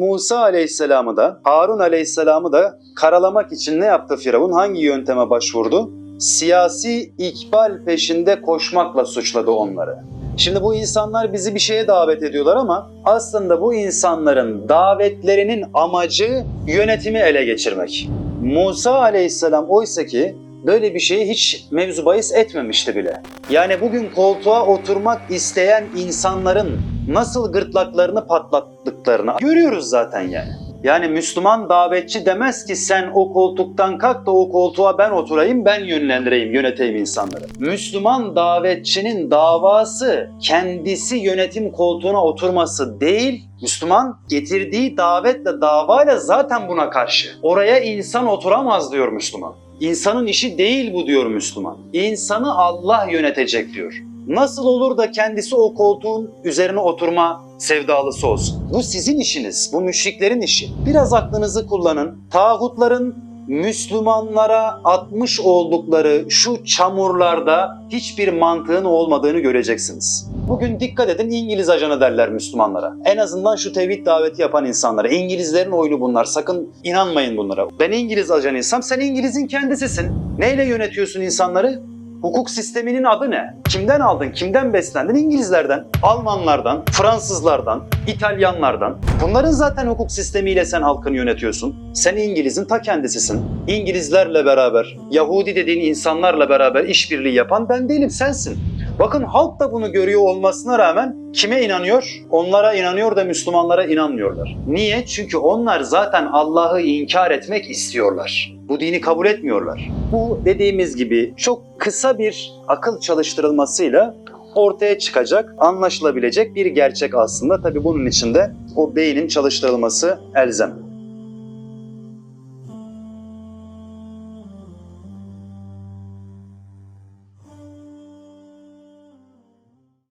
Musa aleyhisselamı da Harun aleyhisselamı da karalamak için ne yaptı Firavun? Hangi yönteme başvurdu? Siyasi ikbal peşinde koşmakla suçladı onları. Şimdi bu insanlar bizi bir şeye davet ediyorlar ama aslında bu insanların davetlerinin amacı yönetimi ele geçirmek. Musa aleyhisselam oysa ki böyle bir şeyi hiç mevzu bahis etmemişti bile. Yani bugün koltuğa oturmak isteyen insanların nasıl gırtlaklarını patlattıklarını görüyoruz zaten yani. Yani Müslüman davetçi demez ki sen o koltuktan kalk da o koltuğa ben oturayım, ben yönlendireyim, yöneteyim insanları. Müslüman davetçinin davası kendisi yönetim koltuğuna oturması değil, Müslüman getirdiği davetle davayla zaten buna karşı. Oraya insan oturamaz diyor Müslüman. İnsanın işi değil bu diyor Müslüman. İnsanı Allah yönetecek diyor. Nasıl olur da kendisi o koltuğun üzerine oturma sevdalısı olsun? Bu sizin işiniz, bu müşriklerin işi. Biraz aklınızı kullanın. Tağutların Müslümanlara atmış oldukları şu çamurlarda hiçbir mantığın olmadığını göreceksiniz. Bugün dikkat edin İngiliz ajanı derler Müslümanlara. En azından şu tevhid daveti yapan insanlara. İngilizlerin oyunu bunlar. Sakın inanmayın bunlara. Ben İngiliz ajanıysam sen İngiliz'in kendisisin. Neyle yönetiyorsun insanları? Hukuk sisteminin adı ne? Kimden aldın, kimden beslendin? İngilizlerden, Almanlardan, Fransızlardan, İtalyanlardan. Bunların zaten hukuk sistemiyle sen halkını yönetiyorsun. Sen İngiliz'in ta kendisisin. İngilizlerle beraber, Yahudi dediğin insanlarla beraber işbirliği yapan ben değilim, sensin. Bakın halk da bunu görüyor olmasına rağmen kime inanıyor? Onlara inanıyor da Müslümanlara inanmıyorlar. Niye? Çünkü onlar zaten Allah'ı inkar etmek istiyorlar. Bu dini kabul etmiyorlar. Bu dediğimiz gibi çok kısa bir akıl çalıştırılmasıyla ortaya çıkacak, anlaşılabilecek bir gerçek aslında. Tabii bunun için de o beynin çalıştırılması elzem.